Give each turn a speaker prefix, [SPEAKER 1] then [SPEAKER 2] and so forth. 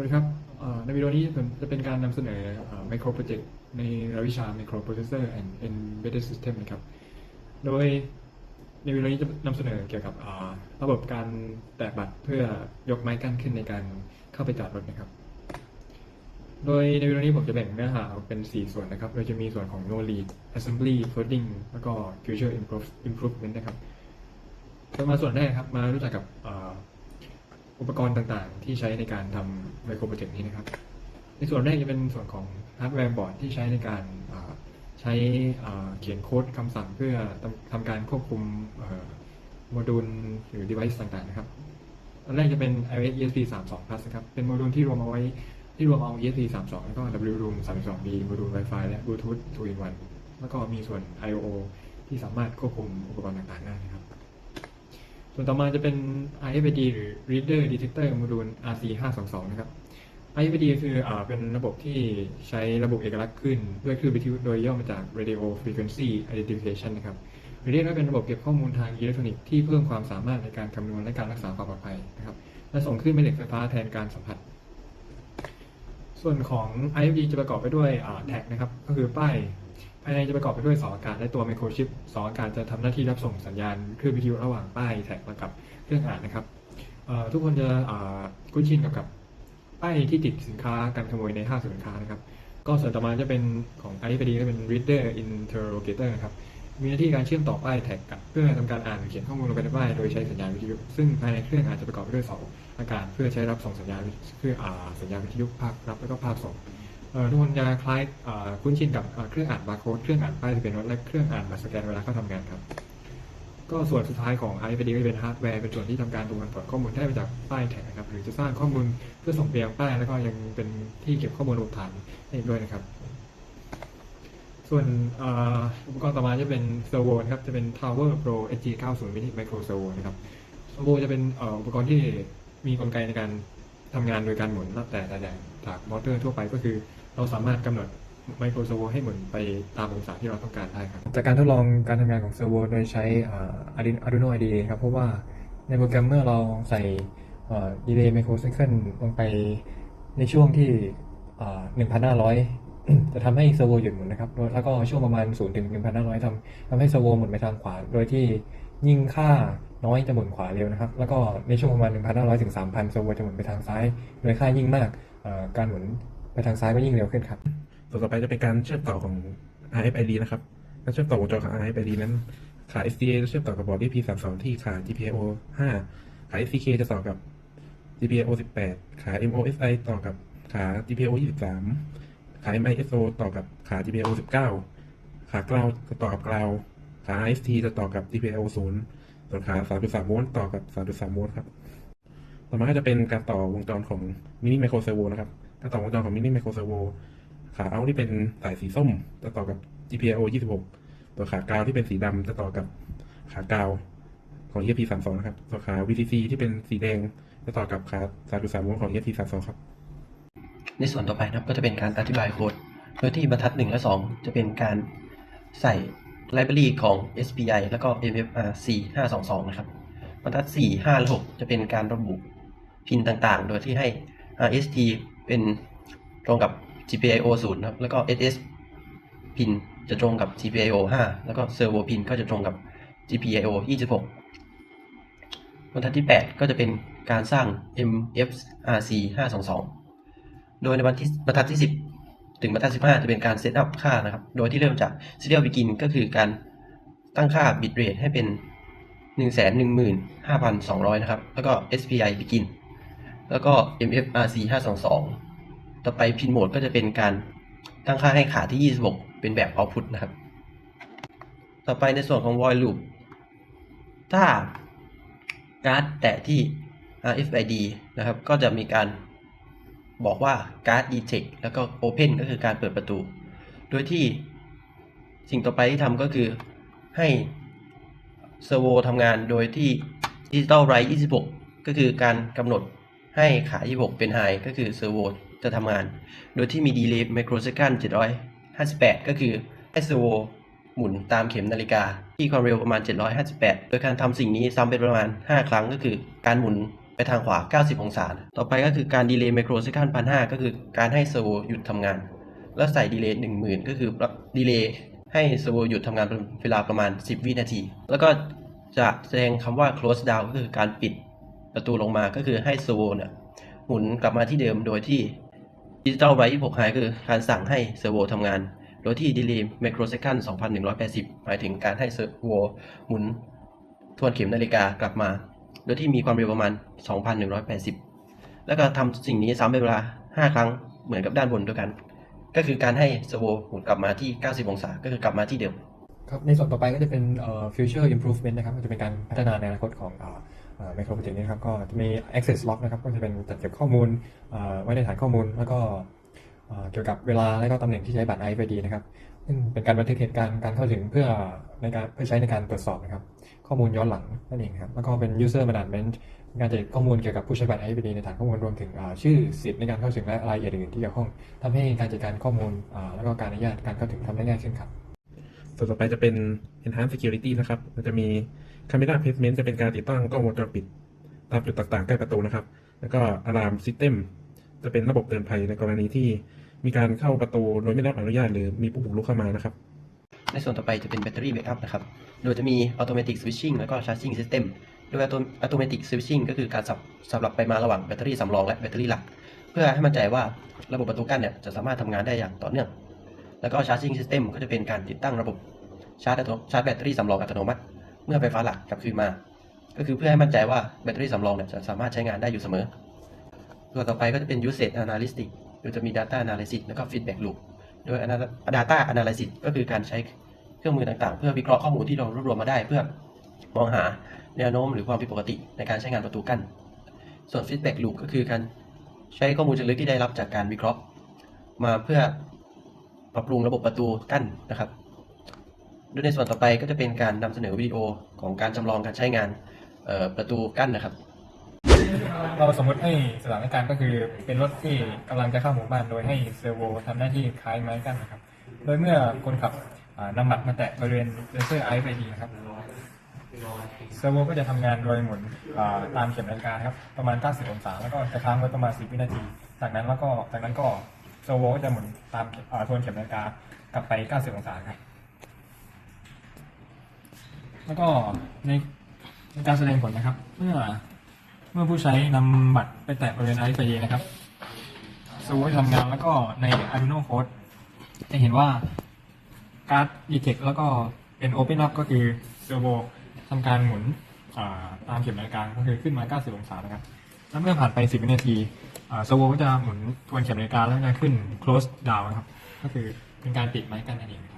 [SPEAKER 1] วัสดีครับในวิดีโอนี้ผมจะเป็นการนำเสนอไมโครโปรเจกต์ในรายวิชา Microprocessor and Embedded System นะครับ โดยในวิดีโอนี้จะนำเสนอเกี่ยวกับระบบการแตะบัตรเพื่อยกไม้กั้นขึ้นในการเข้าไปจอดรถนะครับ โดยในวิดีโอนี้ผมจะแบ่งเนื้อหาออกเป็น 4 ส่วนนะครับ โดยจะมีส่วนของ No Lead Assembly Coding แล้วก็ Future Improvement นะครับมาส่วนแรกครับ มารู้จักกับ อุปกรณ์ต่างๆ ที่ใช้ในการทำไมโครโปรเจกต์นี้นะครับ ในส่วนแรกจะเป็นส่วนของฮาร์ดแวร์บอร์ดที่ใช้ในการใช้เขียนโค้ดคำสั่งเพื่อทำการควบคุมโมดูลหรือ device ต่างๆ นะครับอันแรกจะเป็น iOS ESP 32 Plus นะครับ เป็นโมดูลที่รวมเอาไว้ที่รวมเอา ESP 32 แล้วก็ WROOM 32B โมดูล Wi-Fi และ Bluetooth 2 in 1แล้วก็มีส่วน I/O ที่สามารถควบคุมอุปกรณ์ต่างๆ ได้นะครับ ส่วนต่อมาจะเป็น RFID หรือ Reader Detector Module RC522 นะครับ RFID คืออาเป็นระบบที่ใช้ระบบเอกลักษณ์ขึ้น ด้วยคลื่นวิทยุโดยย่อมาจาก Radio Frequency Identification นะครับหรือเรียกว่าเป็นระบบเก็บข้อมูลทางอิเล็กทรอนิกส์ที่เพิ่มความสามารถในการคำนวณและการรักษาความปลอดภัยนะครับ และส่งขึ้นแม่เหล็กไฟฟ้าแทนการสัมผัส ส่วนของ IFD จะประกอบไปด้วยแท็กนะครับ ก็คือป้าย ภายในจะประกอบไปด้วยเสาอากาศและตัวไมโครชิปเสาอากาศจะทำหน้าที่รับส่งสัญญาณคลื่นวิทยุระหว่างป้ายแท็กกับเครื่องอ่านนะครับทุกคนจะคุ้นชินกับกับป้ายที่ติดสินค้าการขโมยในห้างสรรพสินค้านะครับ ก็ส่วนต่อมาจะเป็นของ IFD ก็เป็น Reader Interrogator นะครับมีหน้าที่การเชื่อมต่อป้ายแท็กกับเพื่อทำการอ่านหรือเขียนข้อมูลลงไปในป้ายโดยใช้สัญญาณวิทยุ ซึ่งภายในเครื่องอาจจะประกอบไปด้วยเสาอากาศเพื่อใช้รับส่งสัญญาณเพื่อสัญญาณวิทยุภาครับแล้วก็ภาพส่ง ทุกคนจะคล้ายคุ้นชินกับเครื่องอ่านบาร์โค้ดเครื่องอ่านป้ายทะเบียนรถและเครื่องอ่านบัตรสแกนเวลาเข้าทำงานครับ ก็ส่วนสุดท้ายของ IFD ก็จะเป็นฮาร์ดแวร์เป็นส่วนที่ทำการดูการตรวจข้อมูลได้มาจากป้ายแท็กนะครับหรือจะสร้างข้อมูลเพื่อส่งไปยังป้ายแล้วก็ยังเป็นที่เก็บข้อมูลรวมฐานให้อีกด้วยนะครับ ส่วนอุปกรณ์ต่อมาจะเป็นเซอร์โวนะครับจะเป็น Tower Pro SG90 Mini Micro Servo นะครับเซอร์โวจะเป็นอุปกรณ์ที่มีกลไกในการทำงานโดยการหมุนแล้วแต่แต่อย่างจากมอเตอร์ทั่วไปก็คือ เราสามารถกำหนดไมโครเซอร์โวให้หมุนไปตามองศาที่เราต้องการได้ครับ จากการทดลองการทำงานของเซอร์โวโดยใช้ Arduino IDE ครับเพราะว่าในโปรแกรมเมื่อเราใส่ดีเลย์ไมโครไซคิลลงไปในช่วงที่หนึ่งพันห้าร้อยจะทำให้เซอร์โวหยุดหมุนนะครับ แล้วก็ช่วงประมาณ0ูนย์ถึงหนึ่งพันห้าร้อยทำทำให้เซอร์โวหมุนไปทางขวา โดยที่ยิ่งค่าน้อยจะหมุนขวาเร็วนะครับ แล้วก็ในช่วงประมาณ1,500ถึง3,000เซอร์โวจะหมุนไปทางซ้าย โดยค่ายิ่งมากการหมุน ทางซ้ายก็ยิ่งเร็วขึ้นครับ
[SPEAKER 2] ส่วนต่อไปจะเป็นการเชื่อมต่อของ RFID นะครับการเชื่อมต่อวงจรของ RFID นั้นขา SDA จะเชื่อมต่อกับบอร์ด EP32 ที่ขา GPIO 5 ขา SCK จะต่อกับ GPIO 18 ขา MOSI ต่อกับขา GPIO 23 ขา MISO ต่อกับขา GPIO 19 ขากราวจะต่อกับกราวขา IST จะต่อกับ GPIO 0 ส่วนขา 3.3 โวลต์ต่อกับ 3.3 โวลต์ครับ ต่อมาก็จะเป็นการต่อวงจรของมินิไมโครเซอร์โวนะครับ กาต่อวงจรของมินิไมโครเซอร์โวขาเอาที่เป็นสายสีส้มจะต่อกับ GPIO 26 ตัวขากาวที่เป็นสีดำจะต่อกับขากาวของ ESP 32นะครับ ตัวขา VCC ที่เป็นสีแดงจะต่อกับขา3.3โวลต์ของ ESP 32ครับ
[SPEAKER 3] ในส่วนต่อไปนะครับก็จะเป็นการอธิบายโค้ด โดยที่บรรทัด 1 และ 2 จะเป็นการใส่ไลบรารีของ SPI แล้วก็ MFRC 522 นะครับ บรรทัด 4 5 และ 6 จะเป็นการระบุพินต่างๆ โดยที่ให้ RST เป็นตรงกับ GPIO 0นะครับ แล้วก็ SS พินจะตรงกับ GPIO 5 แล้วก็ Servo พินก็จะตรงกับ GPIO 26บรรทัดที่ 8 ก็จะเป็นการสร้าง MFRC 522 โดยในบรรทัดบรรทัดที่ 10 ถึงบรรทัด 15 จะเป็นการเซตอัพค่านะครับ โดยที่เริ่มจาก serial begin ก็คือการตั้งค่า bit rate ให้เป็น 115,200 นะครับ แล้วก็ SPI begin แล้วก็ MFRC 522 ต่อไป pin mode ก็จะเป็นการตั้งค่าให้ขาที่ 26 เป็นแบบ output นะครับ ต่อไปในส่วนของ void loop ถ้าการ์ดแตะที่ RFID นะครับ ก็จะมีการบอกว่าการ์ด detect แล้วก็ open ก็คือการเปิดประตู โดยที่สิ่งต่อไปที่ทำก็คือให้เซอร์โวทำงานโดยที่ digital write 26 ก็คือการกำหนด ให้ขา26 เป็น high ก็คือเซอร์โวจะทำงาน โดยที่มี delay microsecond 758 ก็คือให้เซอร์โวหมุนตามเข็มนาฬิกา ที่ความเร็วประมาณ 758 โดยการทำสิ่งนี้ซ้ำเป็นประมาณ 5 ครั้งก็คือการหมุนไปทางขวา 90 องศา ต่อไปก็คือการดีเลย์ไมโครเซคันด์พันห้าก็คือการให้เซอร์โวหยุดทำงาน แล้วใส่ดีเลย์10,000ก็คือดีเลย์ให้เซอร์โวหยุดทำงานเป็นเวลาประมาณ 10 วินาที แล้วก็จะแสดงคำว่า close down ก็คือการปิด ประตูลงมาก็คือให้เซอร์โวเนี่ยหมุนกลับมาที่เดิมโดยที่ Digital Write 26 High คือการสั่งให้เซอร์โวทำงาน โดยที่ดีเลย์ไมโครเซคันด์2,180 หมายถึงการให้เซอร์โวหมุนทวนเข็มนาฬิกากลับมา โดยที่มีความเร็วประมาณ 2,180 แล้วก็ทำสิ่งนี้ซ้ำเป็นเวลา 5 ครั้งเหมือนกับด้านบนด้วยกัน ก็คือการให้เซอร์โวหมุนกลับมาที่ 90 องศา ก็คือกลับมาที่เดิม
[SPEAKER 1] ครับในส่วนต่อไปก็จะเป็น future improvement นะครับจะเป็นการพัฒนาในอนาคตของ เอ่อเอ่อ micro project นี้ครับก็จะมี access log นะครับก็จะเป็นจัดเก็บข้อมูลอ่อไว้ในฐานข้อมูล แล้วก็เอ่อเกี่ยวกับเวลาและก็ตำแหน่งที่ใช้บัตร RFID นะครับซึ่งเป็นการบันทึกเหตุการณ์การเข้าถึงเพื่อในการเพื่อใช้ในการตรวจสอบนะครับ ข้อมูลย้อนหลังนั่นเองครับแล้วก็เป็น user management การจัดข้อมูลเกี่ยวกับผู้ใช้บัตร RFID ในฐานข้อมูลรวมถึงอ่าชื่อสิทธิ์ในการเข้าถึงและรายละเอียดอื่นที่เกี่ยวข้องทำให้การจัดการข้อมูลอ่าแล้วก็การอนุญาตการเข้าถึงทำได้ง่ายขึ้นครับ
[SPEAKER 2] ส่วนต่อไปจะเป็น enhanced security นะครับ มันจะมี camera placement จะเป็นการติดตั้งกล้องวงจรปิด ตามจุดต่างๆ ใกล้ประตูนะครับ แล้วก็ alarm system จะเป็นระบบเตือนภัยในกรณีที่มีการเข้าประตูโดยไม่ได้รับอนุญาตหรือมีผู้บุกรุกเข้ามานะครับ
[SPEAKER 3] ในส่วนต่อไปจะเป็นแบตเตอรี่แบ็กอัพนะครับ โดยจะมี automatic switching แล้วก็ charging system โดย auto- automatic switching ก็คือการสับสลับไปมาระหว่างแบตเตอรี่สำรองและแบตเตอรี่หลัก เพื่อให้มั่นใจว่าระบบประตูกั้นเนี่ยจะสามารถทำงานได้อย่างต่อเนื่อง แล้วก็ charging system ก็จะเป็นการติดตั้งระบบชาร์จชาร์จแบตเตอรี่สำรองอัตโนมัติ เมื่อไฟฟ้าหลักกลับคืนมา ก็คือเพื่อให้มั่นใจว่าแบตเตอรี่สำรองเนี่ยจะสามารถใช้งานได้อยู่เสมอ ตัวต่อไปก็จะเป็น usage analytics โดยจะมี data analysis แล้วก็ feedback loop โดย data analysis ก็คือการใช้เครื่องมือต่างๆ เพื่อวิเคราะห์ข้อมูลที่เรารวบรวมมาได้เพื่อมองหาแนวโน้มหรือความผิดปกติในการใช้งานประตูกั้น ส่วน feedback loop ก็คือการใช้ข้อมูลเชิงลึกที่ได้รับจากการวิเคราะห์ มาเพื่อปรับปรุงระบบประตูกั้นนะครับ โดยในส่วนต่อไปก็จะเป็นการนำเสนอวิดีโอของการจำลองการใช้งานประตูกั้นนะครับ
[SPEAKER 1] เราสมมติให้สถานการณ์ก็คือเป็นรถที่กำลังจะเข้าหมู่บ้านโดยให้เซอร์โวทำหน้าที่คล้ายไม้กั้นนะครับ โดยเมื่อคนขับอ่านำบัตรมาแตะบริเวณเลเซอร์ไอไปดีนะครับเซอร์โวก็จะทำงานโดยหมุนอ่าตามเข็มนาฬิกาครับประมาณ 90 องศาแล้วก็จะค้างไว้ประมาณ 10 วินาที จากนั้นแล้วก็จากนั้นก็เซอร์โวก็จะหมุนตามทวนเข็มนาฬิกากลับไป 90 องศาครับ แล้วก็ในในการแสดงผลนะครับ เมื่อเมื่อผู้ใช้นำบัตรไปแตะบริเวณไอซ์ไฟนะครับสวิตทำงานแล้วก็ใน Arduino Code จะเห็นว่าการ์ด detect แล้วก็เป็น open up ก็คือเซอร์โวทำการหมุนาตามเข็มนาฬิกาก็คือขึ้นมา 90 องศานะครับ แล้วเมื่อผ่านไป 10 วินาทีเซอร์โวก็จะหมุนทวนเข็มนาฬิกาแล้วก็จะขึ้น close down นะครับ ก็คือเป็นการปิดไม้กันนั่นเองครับ